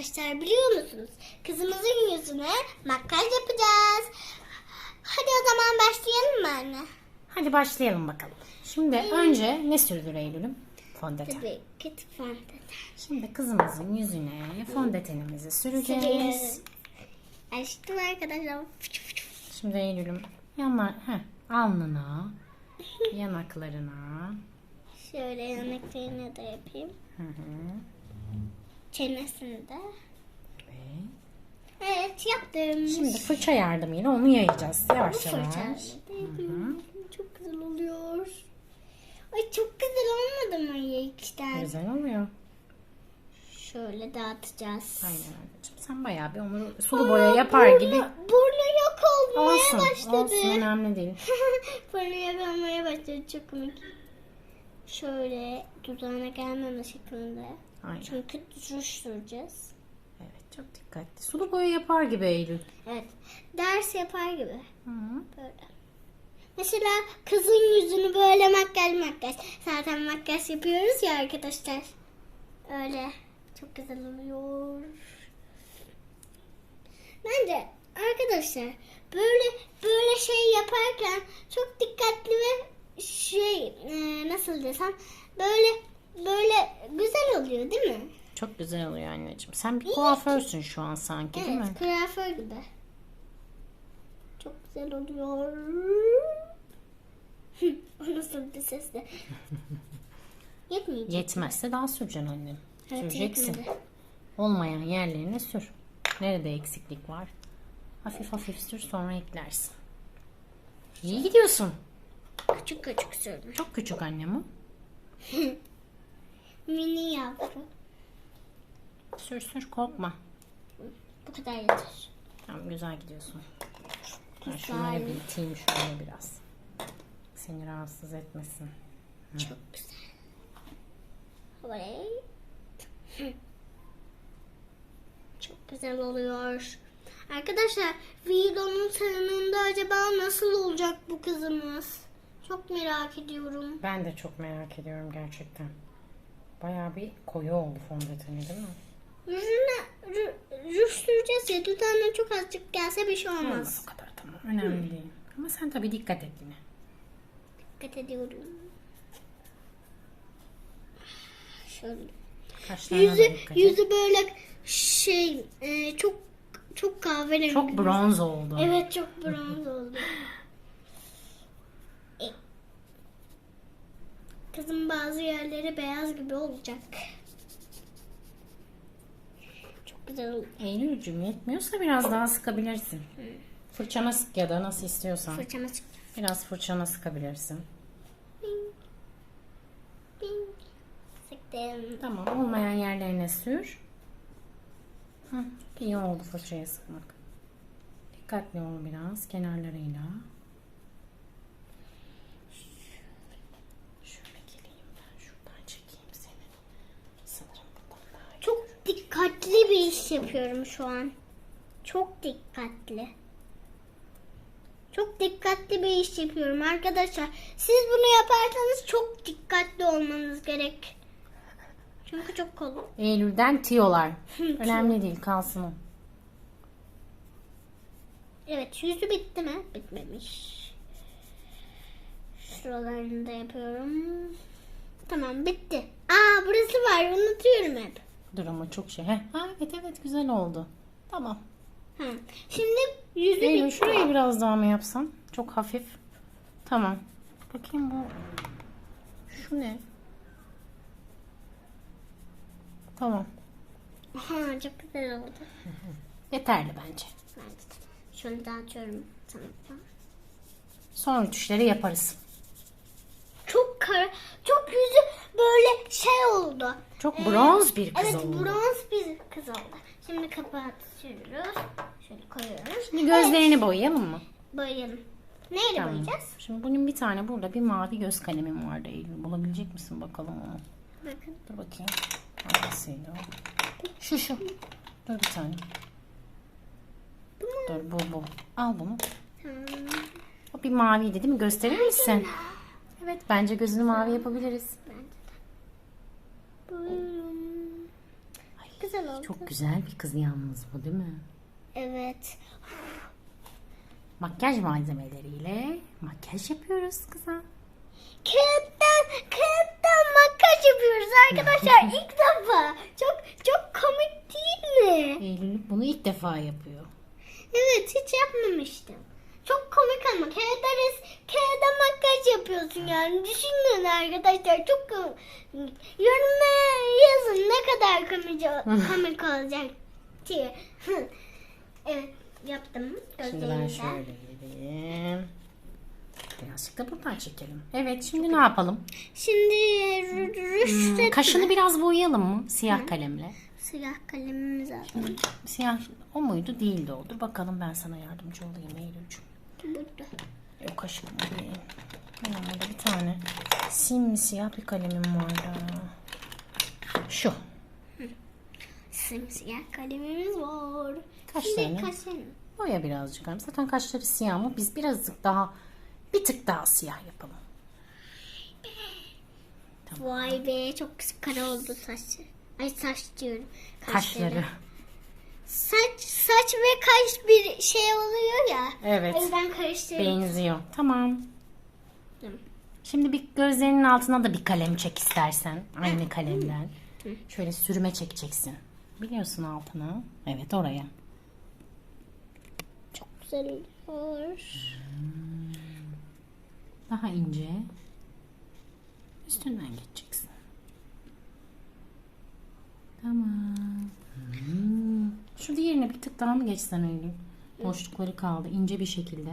arkadaşlar biliyor musunuz? Kızımızın yüzüne makyaj yapacağız. Hadi o zaman başlayalım mı anne? Hadi başlayalım bakalım. Şimdi önce ne sürdür Eylül'üm? Fondöten. Tabii kötü fondöten. Şimdi kızımızın yüzüne fondötenimizi süreceğiz. Açtım arkadaşlar. Şimdi Eylül'üm yanlar, heh, alnına, yanaklarına, Şöyle yanaklarını da yapayım. hı hı, Çenesini de. ve Evet yaptım. şimdi fırça yardımıyla onu yayacağız yavaş Bu yavaş. Çok güzel oluyor. Ay çok güzel olmadı mı yayıkıştan? Güzel oluyor. Şöyle dağıtacağız. Aynen anneciğim. Sen bayağı bir onu sulu boya yapar burnu, gibi. Burnu yok olmaya Olsun, başladı. olsun önemli değil. burnu yok olmaya başladı. Çok komik. Şöyle dudağına gelmeme şeklinde. Aynen. Çünkü ruj süreceğiz. Evet çok dikkatli. Sulu boya yapar gibi Eylül. Evet. Ders yapar gibi. Hı. Böyle. Mesela kızın yüzünü böyle makyaj makyaj. Zaten makyaj yapıyoruz ya arkadaşlar. Öyle. Çok güzel oluyor. Bence arkadaşlar böyle böyle şey yaparken çok dikkatli ve şey e, nasıl desem böyle böyle güzel oluyor değil mi? Çok güzel oluyor anneciğim. Sen bir kuaförsün şu an sanki değil mi? Evet, kuaför gibi. Çok güzel oluyor. o nasıl bir sesle? Yetmeyecek. Yetmezse daha süreceksin annem. Evet, Süreceksin. yetmedi. Olmayan yerlerine sür. Nerede eksiklik var? Hafif hafif sür sonra eklersin. İyi gidiyorsun. Küçük küçük sürdüm. Çok küçük annem o. Mini yavru. Sür sür korkma. Bu kadar yeter. Tamam güzel gidiyorsun. Ben şunları bir iteyim şöyle biraz. Seni rahatsız etmesin. Çok güzel. Oley. Çok güzel oluyor. Arkadaşlar videonun sonunda acaba nasıl olacak bu kızımız? Çok merak ediyorum. Ben de çok merak ediyorum gerçekten. Bayağı bir koyu oldu fondöteni değil mi? Yüzüne rü- ruj süreceğiz ya dudağına çok azıcık gelse bir şey Olmaz olmaz. o kadar tamam. Önemli değil. Ama sen tabii dikkat et yine. Dikkat ediyorum. Şöyle. Kaşlarına Yüzü, dikkat et. yüzü böyle şey e, çok çok kahverengi. Çok bronz oldu. Evet çok bronz oldu. Kızın bazı yerleri beyaz gibi olacak. Çok güzel oldu. Eylül'cüm yetmiyorsa biraz daha sıkabilirsin. Fırçana sık ya da nasıl istiyorsan. Fırçama çıktı. Biraz fırçana sıkabilirsin. Bing. Bing. Sıktım. Tamam olmayan yerlerine sür. Hı, iyi oldu fırçaya sıkmak. Dikkatli ol biraz kenarlarıyla. Şöyle geleyim ben şuradan çekeyim seni. Sanırım bundan daha iyi. Çok dikkatli bir iş yapıyorum şu an. Çok dikkatli. Çok dikkatli bir iş yapıyorum arkadaşlar. Siz bunu yaparsanız çok dikkatli olmanız gerek. Çünkü çok kolay. Eylül'den tiyolar. Önemli değil kalsın o. Evet yüzü bitti mi? Bitmemiş. Şuralarını da yapıyorum. Tamam bitti. Aa burası var unutuyorum hep. Dur ama çok şey. Heh. Ha, evet evet güzel oldu. Tamam. Ha. Şimdi yüzü Eylül şurayı biraz daha mı yapsam? Çok hafif. Tamam. Bakayım bu. Şu ne? Tamam. Ha, çok güzel oldu. Yeterli bence. Bence. Şöyle dağıtıyorum. Tamam. Son rütuşları yaparız. Çok kara, çok yüzü böyle şey oldu. Çok bronz bir kız evet, oldu. bronz bir kız oldu. Şimdi kapatıyoruz. Şöyle koyuyoruz. Şimdi gözlerini boyayalım mı? Boyayalım. Neyle Tamam. boyayacağız? Şimdi bunun bir tane burada bir mavi göz kalemim vardı Eylül. Bulabilecek misin bakalım onu? Bakın. Dur bakayım. Hangisiydi o? Şu şu. Dur bir tane. Dur bu bu. Al bunu. Tamam. O bir maviydi değil mi? Gösterir misin? Evet bence gözünü mavi yapabiliriz. Buyurun. Ay, güzel oldu. Çok güzel bir kız yalnız bu değil mi? Evet. Makyaj malzemeleriyle makyaj yapıyoruz kıza. Kağıttan, kağıttan makyaj yapıyoruz arkadaşlar ilk defa. Çok çok komik değil mi? Eylül bunu ilk defa yapıyor. Evet hiç yapmamıştım. Çok komik ama kağıda, kağıda makyaj yapıyorsun yani. Düşünün arkadaşlar çok komik. Yorumlara yazın ne kadar komik, komik olacak diye. evet yaptım. Şimdi ben şöyle geleyim. Birazcık da buradan çekelim. Evet şimdi ne yapalım? Şimdi rü- rüş Hmm, kaşını biraz boyayalım mı? Siyah kalemle. Siyah kalemimizi alalım. Siyah o muydu? Değildi o. Dur bakalım ben sana yardımcı olayım Eylül'cüğüm. Burada. Yok kaşım değil. Benim burada bir tane simsiyah bir kalemim vardı. Şu. Simsiyah kalemimiz var. Kaşlarını. Şimdi kaşlarını. Boya birazcık. hanım. Zaten kaşları siyah ama biz birazcık daha bir tık daha siyah yapalım. Vay be çok kara oldu saçı. Ay saç diyorum. Kaşları. Saç saç ve kaş bir şey oluyor ya. Evet. O yüzden karıştırıyorum. Benziyor. Tamam. Şimdi bir gözlerinin altına da bir kalem çek istersen. Aynı kalemden. Şöyle sürme çekeceksin. Biliyorsun altına. Evet oraya. Çok güzel oluyor. Daha ince. Üstünden geçeceksin. Tamam. Hmm. Şu diğerine bir tık daha mı geçsen Eylül? Boşlukları kaldı. ince bir şekilde.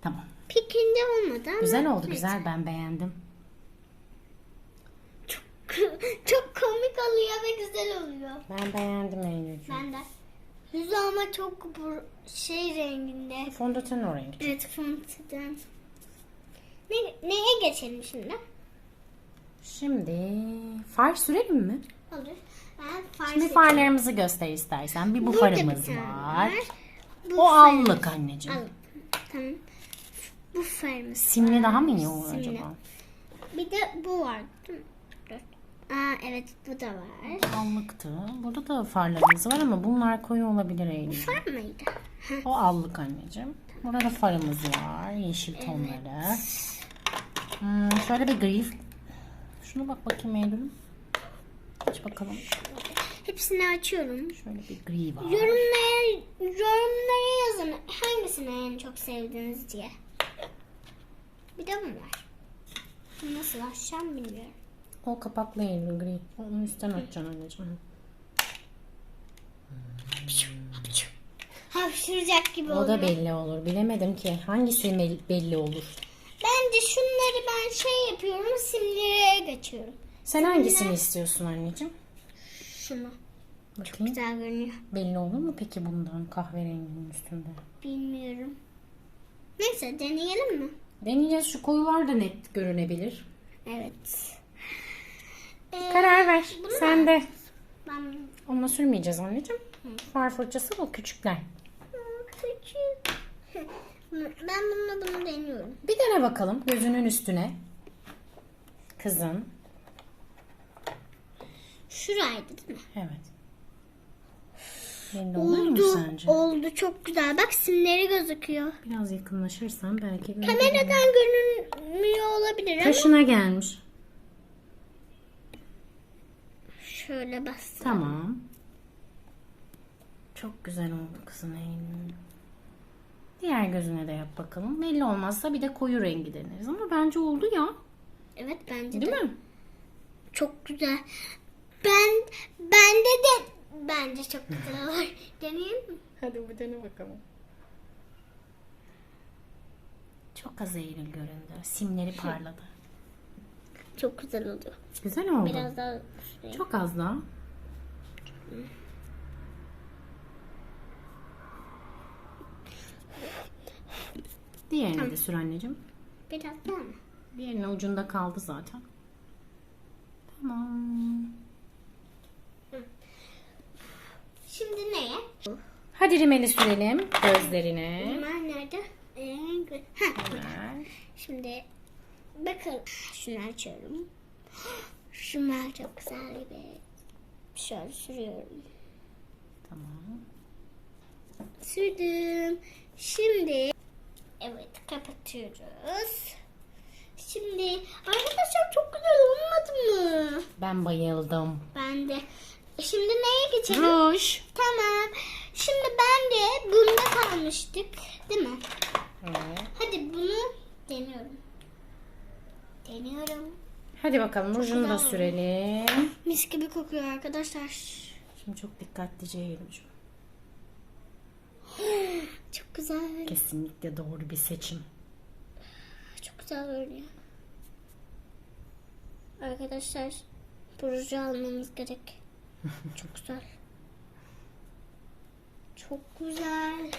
Tamam. Pikinde olmadı ama. Güzel oldu. Güzel. Ben beğendim. çok komik oluyor ve güzel oluyor. Ben beğendim Eylül'cüğüm. Ben de. Yüzü ama çok bu şey renginde. Fondöten o renk. Evet fontıdan. Ne, neye geçelim şimdi? Şimdi far sürelim mi? Olur. Ben far Şimdi seçeyim. farlarımızı göster istersen. Bir bu Burada bir farımız tane var. Bu O farımız. allık anneciğim. Al. Tamam. Bu farımız. Simli daha mı iyi olur Simli. acaba? Bir de bu var. Aa evet bu da var. Allıktı. Burada da farlarımız var ama bunlar koyu olabilir Eylül. Far mıydı? O allık anneciğim. Burada da farımız var. Yeşil tonları. Hmm, şöyle bir gri. Şunu bak bakayım Eylül. Aç bakalım. Hepsini açıyorum. Şöyle bir gri var. Yorumlara, yorumlara yazın hangisini en çok sevdiniz diye. Bir de bu var. Nasıl açacağım bilmiyorum. O kapaklı Eylül gri. Onun üstten açacaksın anneciğim. Hapşıracak gibi O oluyor. da belli olur. Bilemedim ki. Hangisi belli olur? Bence şunları ben şey yapıyorum simlere geçiyorum. Sen hangisini istiyorsun anneciğim? Şunu. Bakayım. Güzel görünüyor. Belli olur mu peki bundan kahverenginin üstünde? Bilmiyorum. Neyse deneyelim mi? Deneyeceğiz. Şu koyular da net görünebilir. Evet. Ee, Karar ver. Sen de. Ben Onunla sürmeyeceğiz anneciğim. Far fırçası bu küçükler. küçük. Ben bununla bunu deniyorum. Bir dene bakalım gözünün üstüne. Kızın. Şuraydı değil mi? Evet. Belli olur mu Oldu. sence? Oldu çok güzel. Bak simleri gözüküyor. Biraz yakınlaşırsan belki. Kameradan görünmüyor olabilir ama Kaşına gelmiş. şöyle bas. Tamam. Çok güzel oldu kızın Eylül. Diğer gözüne de yap bakalım. Belli olmazsa bir de koyu rengi deneriz. Ama bence oldu ya. Evet bence Değil de. mi? Çok güzel. Ben bende de bence çok güzel olur. Deneyelim mi? Hadi bir dene bakalım. Çok az Eylül göründü. Simleri parladı. Çok güzel oldu. Güzel oldu. Biraz daha süreyim. Çok az daha. Diğerini de sür anneciğim. Biraz daha mı? Diğerinin ucunda kaldı zaten. Tamam. Şimdi neye? Hadi rimeli sürelim gözlerine. Bunlar nerede? Ee, ha. Şimdi bakın şunu açıyorum. Şunlar çok güzel gibi. Şöyle sürüyorum. Tamam. Sürdüm. Şimdi evet kapatıyoruz. Şimdi arkadaşlar çok güzel olmadı mı? Ben bayıldım. Ben de. Şimdi neye geçelim? Ruj. Tamam. Şimdi ben de bunda kalmıştık. Değil mi? Evet. Hadi bunu deniyorum. Deniyorum. Hadi bakalım rujunu da sürelim. Mis gibi kokuyor arkadaşlar. Şimdi çok dikkatlice şunu. Çok güzel. Kesinlikle doğru bir seçim. Çok güzel görünüyor. Arkadaşlar bu ruju almamız gerek. Çok güzel. Çok güzel.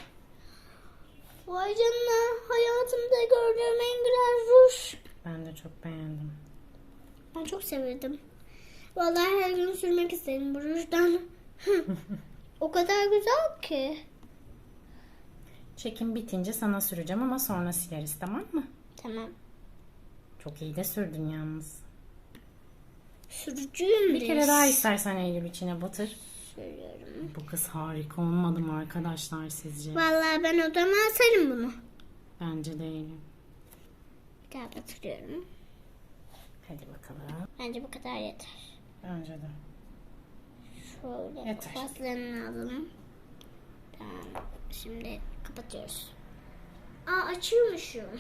Vay canına hayatımda gördüğüm en güzel ruj. Ben de çok beğendim. Ben çok sevdim. Vallahi her gün sürmek isterim bu rujdan. o kadar güzel ki. Çekim bitince sana süreceğim ama sonra sileriz tamam mı? Tamam. Çok iyi de sürdün yalnız. Sürücüyüm Bir kere daha istersen Eylül içine batır. Sürüyorum. Bu kız harika olmadı mı arkadaşlar sizce? Vallahi ben odama asarım bunu. Bence de Eylül. Bir daha batırıyorum. Hadi bakalım. Bence bu kadar yeter. Bence de. Şöyle Yeter. paslarını alalım. Tamam. Şimdi kapatıyoruz. Aa açıyormuşum.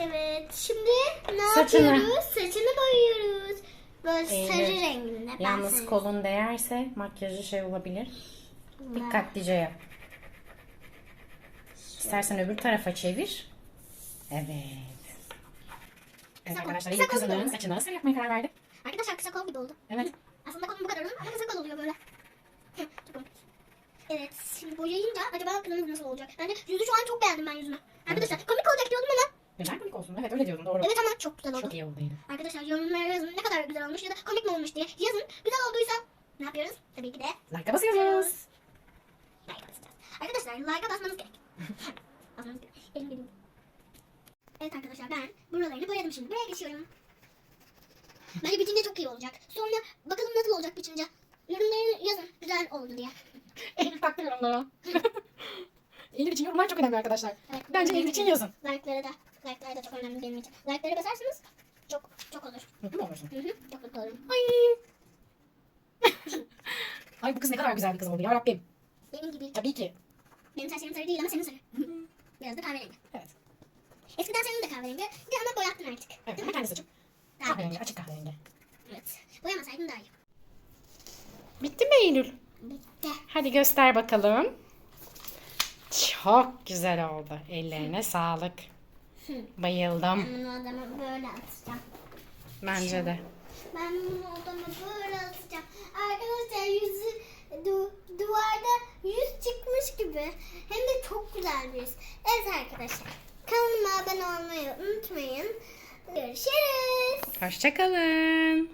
evet. Şimdi ne Saçını. yapıyoruz? Saçını boyuyoruz. Böyle Eylül, sarı renginde. Ben Yalnız sarı- kolun değerse makyajı şey olabilir. Dikkatlice yap. İstersen öbür tarafa çevir. Evet. Evet kol- arkadaşlar kol kızının saçını nasıl yapmaya karar verdi? Arkadaşlar kısa kol gibi oldu. Evet. Aslında kolum bu kadar uzun ama kısa kol oluyor böyle. Evet, şimdi boyayınca acaba kılımız nasıl olacak? Bence yüzü şu an çok beğendim ben yüzünü. Arkadaşlar komik olacak diyordum ama. Neden komik olsun? Evet öyle diyordun doğru. Evet ama çok güzel oldu. Çok iyi oldu Eylül. Arkadaşlar yorumlara yazın ne kadar olmuş ya da komik mi olmuş diye yazın. Güzel olduysa ne yapıyoruz? Tabii ki de Like'a basıyoruz. like basacağız. Arkadaşlar like'a basmanız gerek. basmanız gerek. Elim geliyor. Evet arkadaşlar ben buralarını boyadım şimdi. Buraya geçiyorum. Bence bitince çok iyi olacak. Sonra bakalım nasıl olacak bitince. Yorumlarını yazın güzel oldu diye. Eylül taktı yorumlara. Eylül için yorumlar çok önemli arkadaşlar. Evet, Bence Eylül için yazın. Like'ları da. Like'lar da çok önemli benim için. Like'ları basarsanız çok çok olur. Mutlu mu olursun? Hı hı, çok mutlu olurum. Ay. Ay bu kız ne kadar güzel bir kız oldu ya Rabbim. Benim gibi. Tabii ki. Benim saçlarım sarı değil ama senin sarı. Biraz da kahverengi. Evet. Eskiden senin de kahverengi. Bir ama boyattın artık. Evet ama kendi saçım. Kahverengi. Kahverengi, açık kahverengi. Evet. Boyamasaydın daha iyi. Bitti mi Eylül? Bitti. Hadi göster bakalım. Çok güzel oldu. Ellerine sağlık. Bayıldım. Ben bunu odama böyle atacağım. Bence de. Ben bunu odama böyle atacağım. Arkadaşlar yüzü du, duvarda yüz çıkmış gibi. Hem de çok güzel bir yüz. Evet arkadaşlar. Kanalıma abone olmayı unutmayın. Görüşürüz. Hoşçakalın.